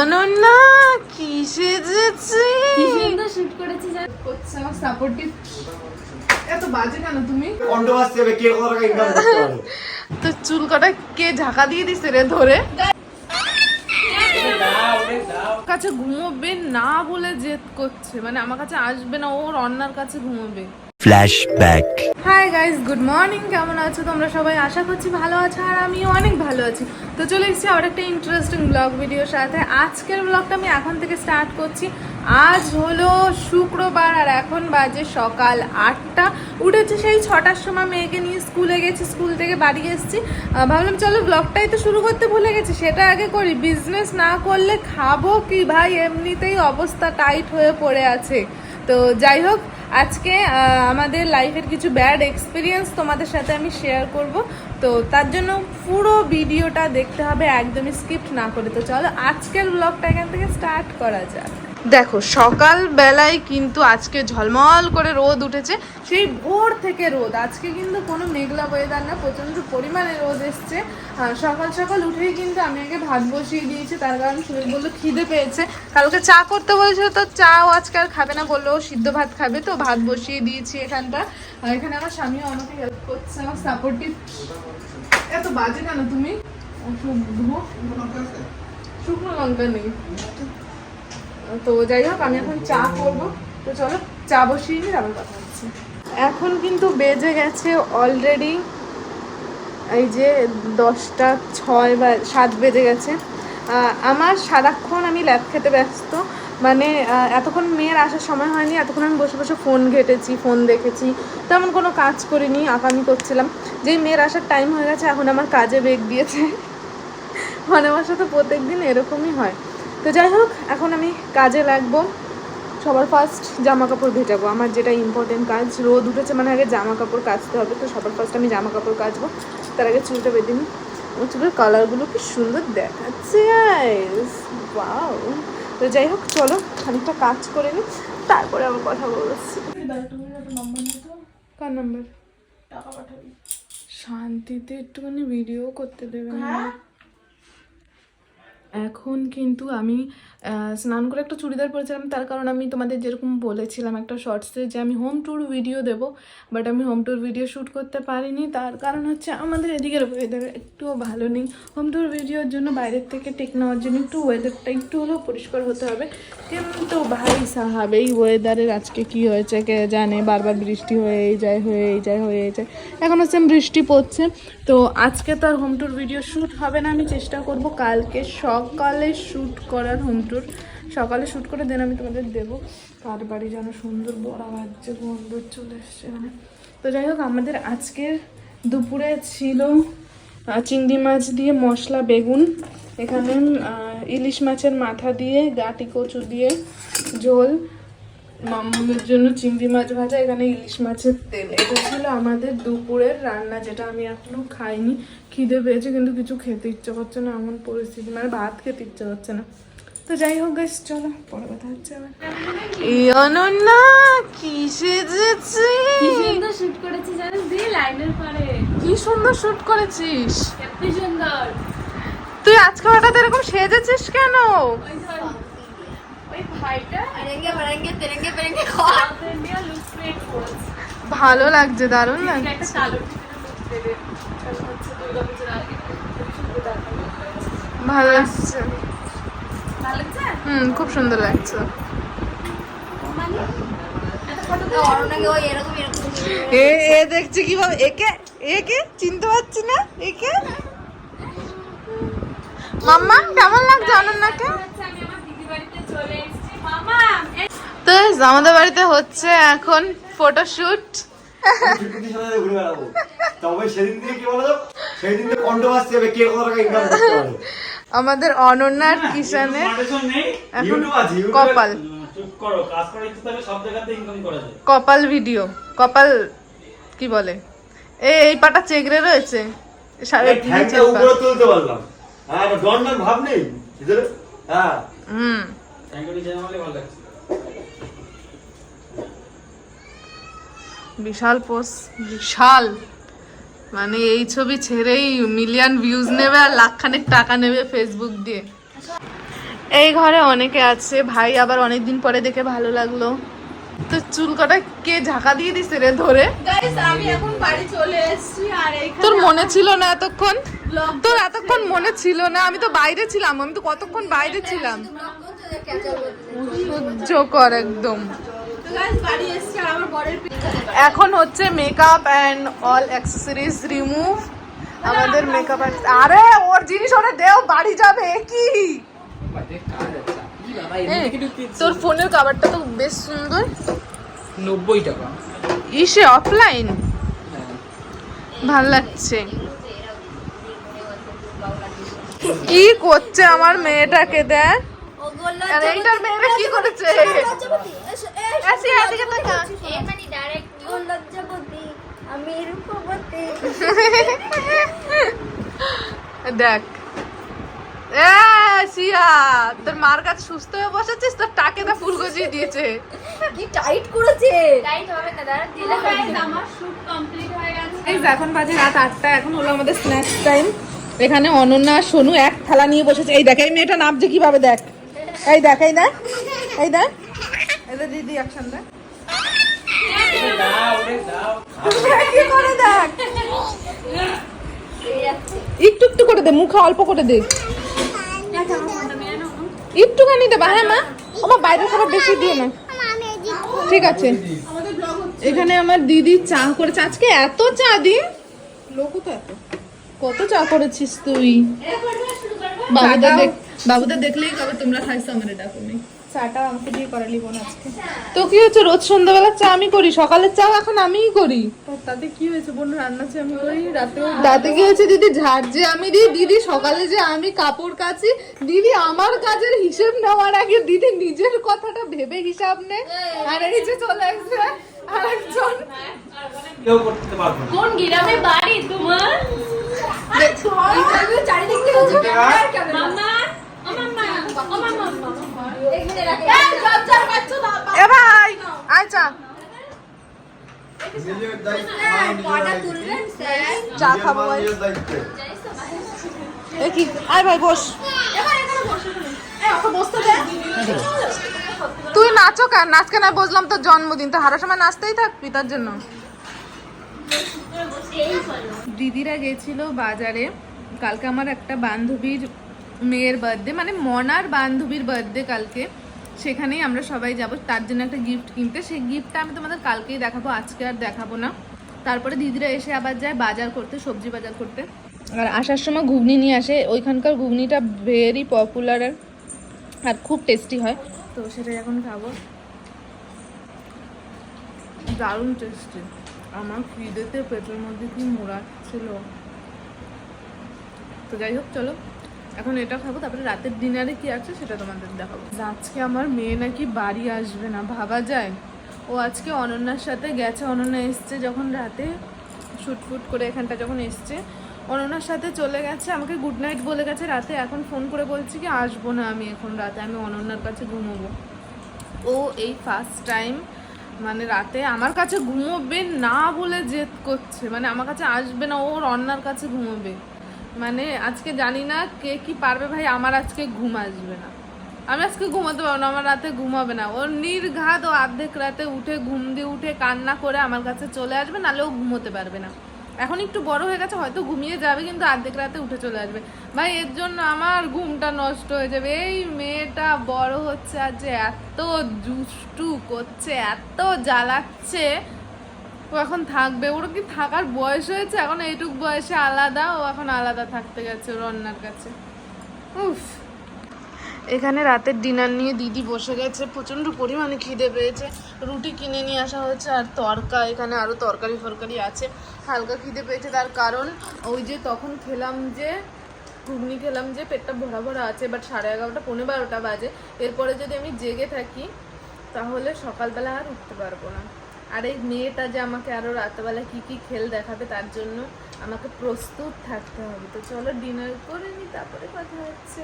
অনন্যা কি সেজেছে? কি সুন্দর শুট করেছি জান। করছে আমার সাপোর্টিভ এত বাজে কেন তুমি? কন্ট্রোভার্সি হবে কে কত টাকা ইনকাম করতে পারে তো চুল কাটা কে ঢাকা দিয়ে দিছে রে ধরে? কাছে ঘুমোবে না বলে জেদ করছে। মানে আমার কাছে আসবে না ওর অন্যার কাছে ঘুমোবে। Flashback. Hi guys good morning কেমন আছো তোমরা সবাই? আশা করছি ভালো আছো আর আমিও অনেক ভালো আছি। তো চলে এসেছি আবার একটা ইন্টারেস্টিং ব্লগ ভিডিওর সাথে। আজকের ব্লগটা আমি এখন থেকে স্টার্ট করছি। আজ হলো শুক্রবার আর এখন বাজে সকাল আটটা। উঠেছে সেই ছটার সময় মেয়েকে নিয়ে স্কুলে গেছি, স্কুল থেকে বাড়ি এসেছি। ভাবলাম চলো ব্লগটাই তো শুরু করতে ভুলে গেছি, সেটা আগে করি। বিজনেস না করলে খাব কি ভাই? এমনিতেই অবস্থা টাইট হয়ে পড়ে আছে। তো যাই হোক, আজকে আমাদের লাইফের কিছু ব্যাড এক্সপিরিয়েন্স তোমাদের সাথে আমি শেয়ার করব। তো তার জন্য পুরো ভিডিওটা দেখতে হবে, একদমই স্কিপ না করে। তো চলো আজকের ব্লগটা এখান থেকে স্টার্ট করা যাক। দেখো সকাল বেলায় কিন্তু আজকে ঝলমল করে রোদ উঠেছে। সেই ভোর থেকে রোদ। আজকে কিন্তু কোনো মেঘলা ওয়েদার না, প্রচণ্ড পরিমাণে রোদ এসছে। সকাল সকাল উঠেই কিন্তু আমি আগে ভাত বসিয়ে দিয়েছি, তার কারণ সুনীল বলল খিদে পেয়েছে। কালকে চা করতে বলেছিল, তো চাও আজকে আর খাবে না, বলল সিদ্ধ ভাত খাবে, তো ভাত বসিয়ে দিয়েছি এখানটা। এখানে আমার স্বামীও আমাকে হেল্প করছে, আমার সাপোর্টিভ এত বাজে কেন তুমি। শুকনো লঙ্কা নেই। তো যাই হোক, আমি এখন চা করব। তো চলো, চা বসিয়ে নিয়ে আবার কথা হচ্ছে। এখন কিন্তু বেজে গেছে অলরেডি এই যে দশটা ছয় বা সাত বেজে গেছে। আমার সারাক্ষণ আমি ল্যাব খেতে ব্যস্ত। মানে এতক্ষণ মেয়ের আসার সময় হয়নি, এতক্ষণ আমি বসে বসে ফোন ঘেটেছি ফোন দেখেছি। তেমন কোনো কাজ করিনি আঁকামি করছিলাম। যেই মেয়ের আসার টাইম হয়ে গেছে, এখন আমার কাজে বেগ দিয়েছে। মানে আমার সাথে প্রত্যেক দিন এরকমই হয়। তো যাই হোক এখন আমি কাজে লাগবো। সবার ফার্স্ট জামা কাপড় ভেজাবো। আমার যেটা ইম্পর্টেন্ট কাজ রোদ উঠেছে মানে আগে জামা কাপড় কাচতে হবে তো সবার ফার্স্ট আমি জামা কাপড় কাচবো। তার আগে চুলটা বেঁধে নিই। আমার চুলের কালারগুলো কি সুন্দর দেখাচ্ছে ওয়াও তো যাই হোক চলো খানিকটা কাজ করে নিই তারপরে আবার কথা বলছি কার নাম্বার শান্তিতে একটুখানি ভিডিও করতে দেবে না? এখন কিন্তু আমি স্নান করে একটা চুড়িদার পরেছিলাম, তার কারণ আমি তোমাদের যেরকম বলেছিলাম একটা শর্টসে যে আমি হোম ট্যুর ভিডিও দেবো বাট আমি হোম ট্যুর ভিডিও শ্যুট করতে পারিনি, তার কারণ হচ্ছে আমাদের এদিকের ওয়েদার একটুও ভালো নেই। হোম ট্যুর ভিডিওর জন্য বাইরের থেকে টেক নেওয়ার জন্য একটু ওয়েদারটা একটু হলেও পরিষ্কার হতে হবে। কিন্তু ভাই সাহাব, এই ওয়েদারের আজকে কি হয়েছে কে জানে? বারবার বৃষ্টি হয়েই যায় হয়েই যায় হয়েই যায়। এখন হচ্ছে বৃষ্টি পড়ছে। তো আজকে তো আর হোম ট্যুর ভিডিও শ্যুট হবে না, আমি চেষ্টা করব, কালকে সকালে শ্যুট করার হোম ট্যুর সকালে শ্যুট করে দেন আমি তোমাদের দেবো। তার বাড়ি যেন সুন্দর বড়া বাজছে গন্ধ চলে এসছে মানে তো যাই হোক, আমাদের আজকের দুপুরে ছিল চিংড়ি মাছ দিয়ে মশলা, বেগুন। এখানে ইলিশ মাছের মাথা দিয়ে, গাটি কচু দিয়ে ঝোল। মামুনের জন্য চিংড়ি মাছ ভাজা এখানে ইলিশ মাছের তেল। এটা ছিল আমাদের দুপুরের রান্না যেটা আমি এখনও খাইনি। খিদে পেয়েছে কিন্তু কিছু খেতে ইচ্ছে করছে না এমন পরিস্থিতি। মানে ভাত খেতে ইচ্ছে করছে না। তো যাই হোক গাইস চলো পরে কথা হচ্ছে আবার। অনন্যা কি সেজেছে? কি সুন্দর শুট করেছি জানিস? দিয়ে লাইনের পরে কি সুন্দর শুট করেছিস? সুন্দর। তুই আজকে হঠাৎ এরকম সেজেছিস কেন? ওই ভালো লাগছে দারুণ লাগছে। ভালো লাগছে। হুম খুব সুন্দর লাগছে। একটা ফটো অরণ্যকে ওই এরকম এরকম এ এ দেখছি কীভাবে একে একে? চিনতে পারছি না একে? মাম্মা কেমন লাগছে অনন্যাকে হচ্ছে আমি আমার দিদি বাড়িতে চলে এসেছি মামা এই- তো আমাদের বাড়িতে হচ্ছে এখন ফটোশুট আমাদের অনন্যার কিষানের এখন ইউটিউব আছে ইউটিউবে কপাল। কপাল ভিডিও কপাল কি বলে? এই এই পাটা চেগড়ে রয়েছে। তুলতে পারলাম। হ্যাঁ ভাব নেই। হ্যাঁ। হুম। ভালো লাগছে। বিশাল পোস্ট। বিশাল। মানে এই ছবি ছেড়েই মিলিয়ন ভিউজ নেবে আর লাখখানেক টাকা নেবে ফেসবুক দিয়ে। এই ঘরে অনেকে আছে ভাই আবার অনেক দিন পরে দেখে ভালো লাগল। তো চুল কাটা কে ঝাঁকা দিয়ে দিছে রে ধরে? আমি এখন বাড়ি চলে এসেছি আর তোর মনে ছিল না এতক্ষণ? তোর এতক্ষণ মনে ছিল না? আমি তো বাইরে ছিলাম আমি তো কতক্ষণ বাইরে ছিলাম? সহ্য কর একদম। এখন হচ্ছে makeup and all accessories remove আমাদের মেকআপ আরে ওর জিনিস ওরে দেও বাড়ি যাবে কি? তোর ফোনের কাভারটা তো বেশ সুন্দর। নব্বই টাকা। ইসে অফলাইন ভালো লাগছে। কি করছে আমার মেয়েটাকে দেখ? বলল এইটার মেয়েটা কি করেছে? আসি এদিকে তাকা এ মানে ডাইরেক্ট ও লজ্জাপতি আমি রূপবতী। দেখ। এ সিয়া তোর মার কাছে সুস্থ হয়ে বসেছিস তোর টাকে দা ফুল গজিয়ে দিয়েছে। কি টাইট করেছে? টাইট হবে না দাঁড়া দিলে আমার শুট কমপ্লিট হয়ে গেছে। এখন বাজে রাত আটটা এখন হলো আমাদের স্ন্যাক্স টাইম এখানে অনন্যা সোনু এক থালা নিয়ে বসেছে। এই দেখ এই মেয়েটা নামছে কীভাবে দেখ। এই দেখ এই দেখ এই দেখ। এই দিদি অ্যাকশন দেখ। একটু একটু করে দে মুখে অল্প করে দে। একটুখানি দে হ্যাঁ মা আমার বাইরের খাবার বেশি দিও না। ঠিক আছে। এখানে আমার দিদি চা করেছে। আজকে এত চা দি? লোক তো এত। কত চা করেছিস তুই? বাবুদের দেখ বাবুদের দেখলেই কবে তোমরা খাইছো আমার ডাকো নি। চাটা আমাকে দিয়ে করালি বোন আজকে। তো কি হচ্ছে? রোজ সন্ধ্যাবেলা চা আমি করি সকালের চা এখন আমিই করি। তো তাতে কি হয়েছে বোন রান্না যে আমি করি রাতেও তাতে কি হয়েছে দিদি? ঝাড় যে আমি দিই দিদি সকালে যে আমি কাপড় কাচি দিদি আমার কাজের হিসেব নেওয়ার আগে দিদি নিজের কথাটা ভেবে হিসাব নেয় আর এই যে চলে আসছে আরেকজন। কোন গ্রামে বাড়ি তোমার? চারিদিক থেকে এ ভাই চা। খাব আয় ভাই তুই নাচো কেন? নাচ কেন? বসলাম তোর জন্মদিন। তো হারা সময় নাচতেই থাকবি তার জন্য। দিদিরা গেছিল বাজারে। কালকে আমার একটা বান্ধবীর মেয়ের বার্থডে মানে মনার বান্ধবীর বার্থডে কালকে। সেখানেই আমরা সবাই যাব, তার জন্য একটা গিফট কিনতে। সেই গিফটটা আমি তোমাদের কালকেই দেখাবো, আজকে আর দেখাবো না। তারপরে দিদিরা এসে আবার যায় বাজার করতে, সবজি বাজার করতে। আর আসার সময় ঘুগনি নিয়ে আসে। ওইখানকার ঘুগনিটা ভেরি পপুলার আর খুব টেস্টি হয়। তো সেটা এখন খাব। দারুণ টেস্টি আমার খিদেতে পেটের মধ্যে কি মোড়াচ্ছিল। তো যাই হোক, চলো। এখন এটা খাব, তারপরে রাতের ডিনারে কি আছে সেটা তোমাদের দেখাবো। আজকে আমার মেয়ে নাকি বাড়ি আসবে না, ভাবা যায়? ও আজকে অনন্যার সাথে গেছে, অনন্যা এসছে যখন রাতে, শুটফুট করে এখানটা যখন এসছে। অনন্যার সাথে চলে গেছে, আমাকে গুড নাইট বলে গেছে রাতে, এখন ফোন করে বলছি কি, আসব না আমি এখন রাতে, আমি অনন্যার কাছে ঘুমোবো। ও এই ফার্স্ট টাইম মানে রাতে আমার কাছে ঘুমোবে না বলে জেদ করছে মানে আমার কাছে আসবে না ওর অন্যার কাছে ঘুমোবে। মানে আজকে জানি না কে কি পারবে ভাই, আমার আজকে ঘুম আসবে না। আমি আজকে ঘুমাতে পারব না, আমার রাতে ঘুমাবে না। ওর নির্ঘাত ও অর্ধেক রাতে উঠে, ঘুম দিয়ে উঠে, কান্না করে আমার কাছে চলে আসবে, নাহলে ও ঘুমোতে পারবে না। এখন একটু বড় হয়ে গেছে, হয়তো ঘুমিয়ে যাবে, কিন্তু অর্ধেক রাতে উঠে চলে আসবে। ভাই, এর জন্য আমার ঘুমটা নষ্ট হয়ে যাবে। এই মেয়েটা বড় হচ্ছে আর যে এত দুষ্টু করছে, এত জ্বালাচ্ছে। ও এখন থাকবে। ওর কি থাকার বয়স হয়েছে? এখন এইটুক বয়সে আলাদা। ও এখন আলাদা থাকতে গেছে ওর অন্যার কাছে। উফ। এখানে রাতের ডিনার নিয়ে দিদি বসে গেছে। প্রচণ্ড পরিমাণে খিদে পেয়েছে। রুটি কিনে নিয়ে আসা হয়েছে আর তরকা। এখানে আরও তরকারি ফরকারি আছে। হালকা খিদে পেয়েছে তার কারণ ওই যে তখন খেলাম যে, ঘুগনি খেলাম যে, পেটটা ভরা ভরা আছে বাট সাড়ে এগারোটা পনেরো বারোটা বাজে। এরপরে যদি আমি জেগে থাকি, তাহলে সকালবেলা আর উঠতে পারব না। আর এই মেয়েটা যে আমাকে আরও রাতবেলা কী কী খেল দেখাবে তার জন্য আমাকে প্রস্তুত থাকতে হবে। তো চলো ডিনার করে নি, তারপরে কথা হচ্ছে।